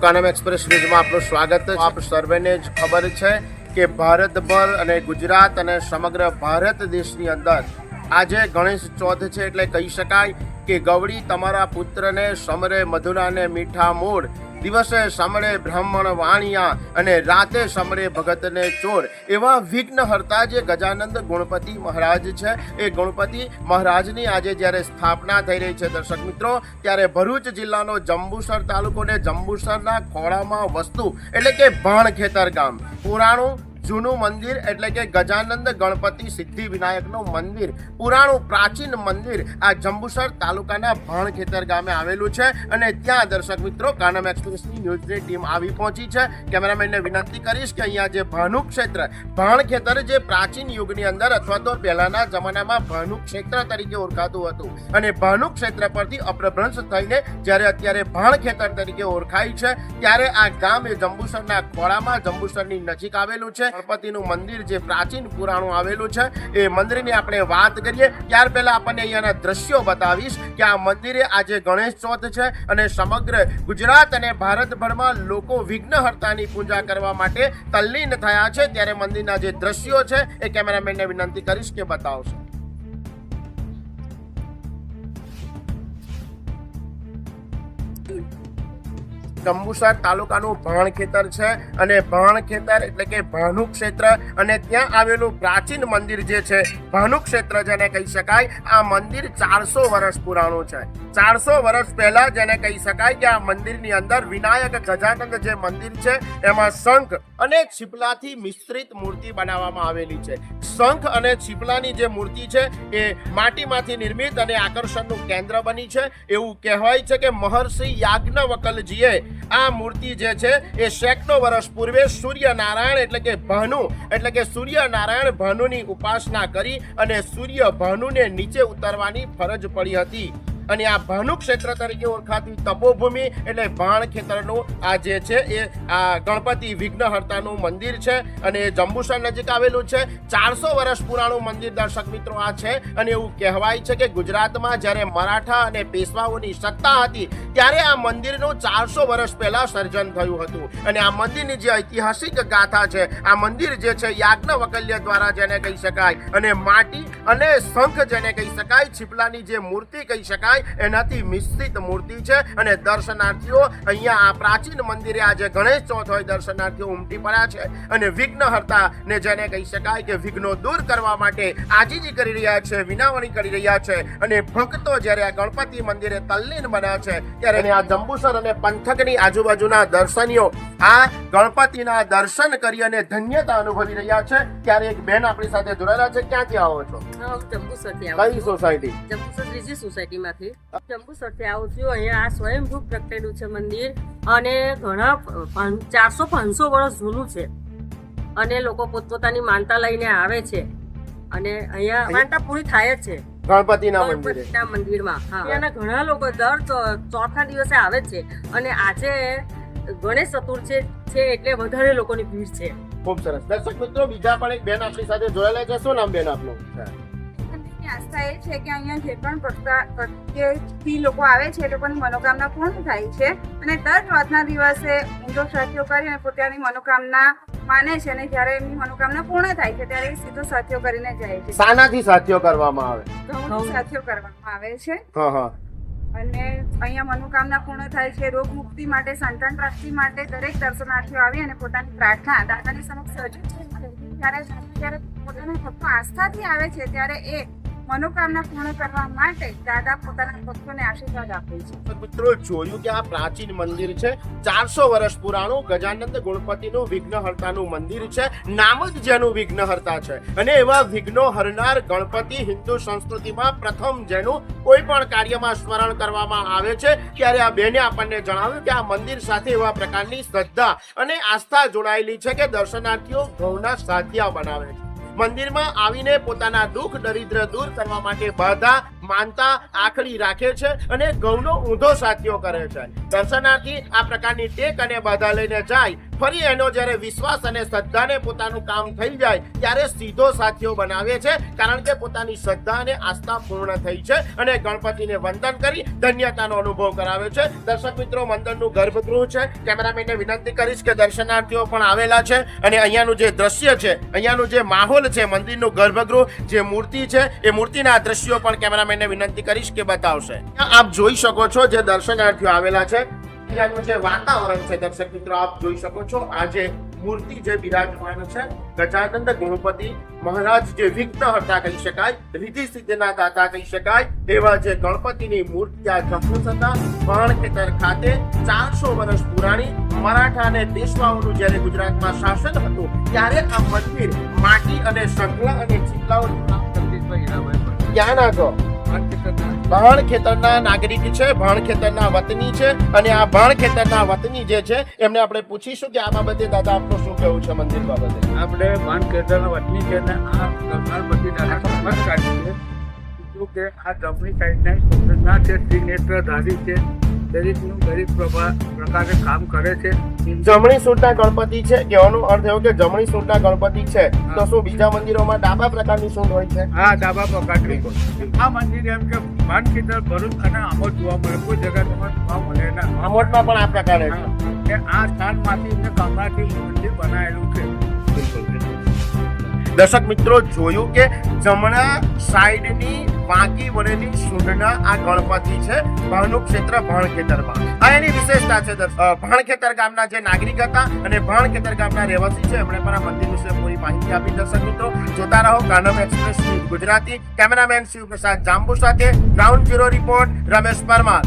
કનમ express ન્યૂઝમાં આપનું સ્વાગત છે. હવે સર્વેને જ ખબર છે કે ભારતભર અને ગુજરાત અને સમગ્ર ભારત દેશની અંદર આજે ગણેશ ચોથ છે એટલે કહી શકાય કે ગવડી તમારા પુત્રને સમરે મધુરાને મીઠા મૂળ દિવસે સમરે બ્રાહ્મણ વાણિયા અને રાતે સમરે ભગતને ચોર. એવા વિઘ્નહર્તા જે ગજાનંદ ગણપતિ મહારાજ છે. એ ગણપતિ મહારાજની આજે જ્યારે સ્થાપના થઈ રહી છે દર્શક મિત્રો, ત્યારે ભરૂચ જિલ્લાનો જંબુસર તાલુકો ને જંબુસરના ખોળામાં વસ્તુ એટલે કે ભાણ ખેતર ગામ. પુરાણું જૂનું મંદિર એટલે કે ગજાનંદ ગણપતિ સિદ્ધિ વિનાયકનું મંદિર. પુરાણું પ્રાચીન મંદિર આ જંબુસર તાલુકાના ભાણખેતર ગામે આવેલું છે અને ત્યાં દર્શક મિત્રો કાનમ એક્સપ્રેસની ન્યૂઝની ટીમ આવી પહોંચી છે. કેમેરામેનને વિનંતી કરીશ કે અહીંયા જે ભાનુ ક્ષેત્ર ભાણખેતર જે પ્રાચીન યુગની અંદર અથવા તો પહેલાના જમાનામાં ભાનુ ક્ષેત્ર તરીકે ઓળખાતું હતું અને ભાનુ ક્ષેત્ર પરથી અપ્રભ્રંશ થઈને જ્યારે અત્યારે ભાણખેતર તરીકે ઓળખાય છે, ત્યારે આ ગામ એ જંબુસરના ખોળામાં, જંબુસરની નજીક આવેલું છે. ગણપતિનું મંદિર જે પ્રાચીન પુરાણું આવેલું છે, એ મંદિરની આપણે વાત કરીએ. ત્યાર પહેલા આપણને અહીંયાના દ્રશ્યો બતાવીશ કે આ મંદિરે આજે ગણેશ ચોથ છે અને સમગ્ર ગુજરાત અને ભારતભરમાં લોકો વિઘ્નહર્તાની પૂજા કરવા માટે તલ્લીન થયા છે. ત્યારે મંદિરના જે દ્રશ્યો છે, એ કેમેરામેનને વિનંતી કરીશ કે બતાવશે. જંબુસર તાલુકાનું ભાણ ખેતર છે અને ભાણ ખેતર એટલે કે ભાનુ ક્ષેત્ર અને ત્યાં આવેલું પ્રાચીન મંદિર જે છે, ભાનુ ક્ષેત્ર જેને કહી શકાય, આ મંદિર ચારસો વર્ષ પુરાણું છે. ચારસો વર્ષ પહેલા જેને કહી શકાય કે આ મંદિરની અંદર વિનાયક ગજાનંદ જે મંદિર છે, એમાં શંખ અને છીપલાથી મિશ્રિત મૂર્તિ બનાવવામાં આવેલી છે. શંખ અને છીપલાની જે મૂર્તિ છે, એ માટીમાંથી નિર્મિત અને આકર્ષણનું કેન્દ્ર બની છે. એવું કહેવાય છે કે મહર્ષિ યાજ્ઞવકલજીએ આ મૂર્તિ જે છે એ સેંકડો વર્ષ પૂર્વે સૂર્યનારાયણ એટલે કે ભાનુ, એટલે કે સૂર્યનારાયણ ભાનુની ઉપાસના કરી અને સૂર્ય ભાનુને નીચે ઉતરવાની ફરજ પડી હતી. અને આ ભાનુ ક્ષેત્ર તરીકે ઓળખાતી તપોભૂમિ એટલે ભાણ ખેતરનું આ જે છે એ આ ગણપતિ વિઘ્નહર્તાનું મંદિર છે અને જંબુસર નજીક આવેલું છે. ચારસો વર્ષ પુરાણું મંદિર દર્શક મિત્રો આ છે અને એવું કહેવાય છે કે ગુજરાતમાં જ્યારે મરાઠા અને પેશવાઓની સત્તા હતી ત્યારે આ મંદિરનું ચારસો વર્ષ પહેલા સર્જન થયું હતું. અને આ મંદિરની જે ઐતિહાસિક ગાથા છે, આ મંદિર જે છે યાજ્ઞવકલ્ય દ્વારા જેને કહી શકાય અને માટી અને શંખ જેને કહી શકાય, છીપલાની જે મૂર્તિ કહી શકાય એનાથી મિશ્રિત મૂર્તિ છે અને દર્શનાર્થીઓ અહીંયા આ પ્રાચીન મંદિરે આજે ગણેશ ચોથ હોય દર્શનાર્થીઓ ઉમટી પડ્યા છે. અને વિઘ્નહર્તા ને જેને કહી શકાય કે વિઘ્નો દૂર કરવા માટે આજીજી કરી રહ્યા છે વિનાવણી કરી રહ્યા છે અને ભક્તો જ્યારે આ ગણપતિ મંદિરે તલ્લીન બન્યા છે ત્યારે આ જંબુસર અને પંથકની આજુબાજુના દર્શનીઓ આ ગણપતિના દર્શન કરી અને ધન્યતા અનુભવી રહ્યા છે. ત્યારે એક બેન આપણી સાથે જોડાયેલા છે. ક્યાંથી આવો છો? જંબુસરથી કઈ સોસાયટી? જંબુસર ત્રીજી સોસાયટીમાંથી જંબુસરથી આવું છું અહીંયા આ સ્વયંભૂ પ્રગટેલું છે મંદિર અને ઘણા ચારસો પાંચસો વર્ષ જૂનું છે. અને લોકો પોતપોતાની માનતા લઈને આવે છે. અને અહીંયા માનતા પૂરી થાય જ છે. ગણપતિના ગણપતિના મંદિરમાં. ત્યાંના ઘણા લોકો દર ચોથા દિવસે આવે છે. અને આજે ગણેશ ચતુર્થી છે એટલે વધારે લોકોની ભીડ છે. ખૂબ સરસ. દર્શક મિત્રો બીજા પણ એક બેન આપણી સાથે જોડાયેલા છે. શું નામ બેન આપનું? મંદિરની આસ્થા એ છે કે અહીંયા જે પણ પ્રત્યેથી લોકો આવે છે એ લોકોની મનોકામના પૂર્ણ થાય છે. અને દર ચોથના દિવસે ઊંધો સાથીઓ કરી અને પોતાની મનોકામના માને છે અને જ્યારે એમની મનોકામના પૂર્ણ થાય છે ત્યારે એ સીધો સાથીઓ કરીને જાય છે. સાનાથી સાથીઓ કરવામાં આવે? ઘઉંથી સાથીઓ કરવામાં આવે છે. હા હા. અને અહીંયા મનોકામના પૂર્ણ થાય છે રોગ મુક્તિ માટે સંતાન પ્રાપ્તિ માટે દરેક દર્શનાર્થીઓ આવી અને પોતાની પ્રાર્થના દાદાની સમક્ષ રજૂ ત્યારે જ્યારે પોતાના ભક્તો આસ્થાથી આવે છે ત્યારે એ મનોકામના પૂર્ણ કરવા માટે દાદા પોતાના આપે છે. જોયું કે આ પ્રાચીન મંદિર છે. ચારસો વર્ષ પુરાણું ગજાનંદ ગણપતિનું વિઘ્નહર્તાનું મંદિર છે. નામ જેનું વિઘ્નહર્તા છે. અને એવા વિઘ્નો હરનાર ગણપતિ હિન્દુ સંસ્કૃતિમાં પ્રથમ જેનું કોઈ પણ કાર્યમાં સ્મરણ કરવામાં આવે છે, ત્યારે આ બેને આપણને જણાવ્યું કે આ મંદિર સાથે એવા પ્રકારની શ્રદ્ધા અને આસ્થા જોડાયેલી છે કે દર્શનાર્થીઓ ઘઉંના સાથિયા બનાવે છે. મંદિરમાં આવીને પોતાના દુઃખ, દરિદ્ર દૂર કરવા માટે બાધા માનતા આખડી રાખે છે અને ઘઉંનો ઊંધો સાથીઓ કરે છે. દર્શનાર્થી આ પ્રકારની ટેક અને બાધા લઈને જાય ફરી એનો જ્યારે વિશ્વાસ અને શ્રદ્ધાને પોતાનું કામ થઈ જાય, ત્યારે સીધો સાથીઓ બનાવે છે, કારણ કે પોતાની શ્રદ્ધા અને આસ્થા પૂર્ણ થઈ છે અને ગણપતિને વંદન કરી ધન્યતાનો અનુભવ કરાવે છે. દર્શક મિત્રો, મંદિરનું ગર્ભગૃહ છે. કેમેરામેનને વિનંતી કરીશ કે દર્શનાર્થીઓ પણ આવેલા છે અને અહીંયાનું જે દ્રશ્ય છે, અહીંયાનું જે માહોલ છે મંદિરનું ગર્ભગૃહ, જે મૂર્તિ છે, એ મૂર્તિના દ્રશ્યો પણ કેમેરામેનને વિનંતી કરીશ કે બતાવશે. આપ જોઈ શકો છો જે દર્શનાર્થીઓ આવેલા છે. અહીંયાનું જે વાતાવરણ છે દર્શક મિત્રો આપ જોઈ શકો છો આજે મૂર્તિ જે બિરાજમાન છે ગજાનંદ ગણપતિ મહારાજ જે વિઘ્ન હતા કહી શકાય રીતિ સિદ્ધિના દાતા કહી શકાય એવા જે ગણપતિની મૂર્તિ આ જમ્મુ હતા વાણખેતર ખાતે ચારસો વર્ષ પુરાણી મરાઠા અને પેશવાઓનું જ્યારે ગુજરાતમાં શાસન હતું ત્યારે આ મંદિર માટી અને શંખલા અને ચીલાઓ ક્યાંના છો ભાણ ખેતરના નાગરિક છે ભાણ ખેતરના વતની છે અને આ ભાણ ખેતરના વતની જે છે એમને આપણે પૂછીશું કે આ બાબતે દાદા આપનું શું કહેવું છે મંદિર બાબતે? આપણે ભાણ ખેતરના વતની છે ને આ ગણપતિ દાદા નમસ્કારી છે શું કે આ જમણી સાઈડના સોમનાથ છે ત્રિનેત્રધારી છે. દરેકનું દરેક પ્રકારે કામ કરે છે. જમણી સૂંઢના ગણપતિ છે કહેવાનો અર્થ એવો કે જમણી સૂંઢના ગણપતિ છે. તો શું બીજા મંદિરોમાં ડાબા પ્રકારની સૂંઢ હોય છે? આ ડાબા પ્રકારની. આ મંદિર એમ કે માન કેન્દ્ર ભરૂચ અને આમોદ જોવા મળે. કોઈ જગ્યા તમારે જોવા મળે ના આમોદમાં પણ આ પ્રકારે છે. કે આ સ્થાનમાંથી ને કમળાથી મંદિર બનાવેલું છે. દર્શક મિત્રો, જોયું કે જમણા સાઈડની વાંકી વળેલી સૂંઢના આ ગણપતિ છે ભાણુ ક્ષેત્ર ભાણખેતરમાં આ એની વિશેષતા છે ભાણખેતર ગામના જે નાગરિક હતા અને ભાણખેતર ગામના રહેવાસી છે, એમણે પણ આ મંદિર વિશે પૂરી માહિતી આપી. દર્શક મિત્રો, જોતા રહો કાનમ એક્સપ્રેસ ગુજરાતી. કેમેરામેન શિવપ્રસાદ જાંબુ સાથે, ground zero report, Ramesh Parmar.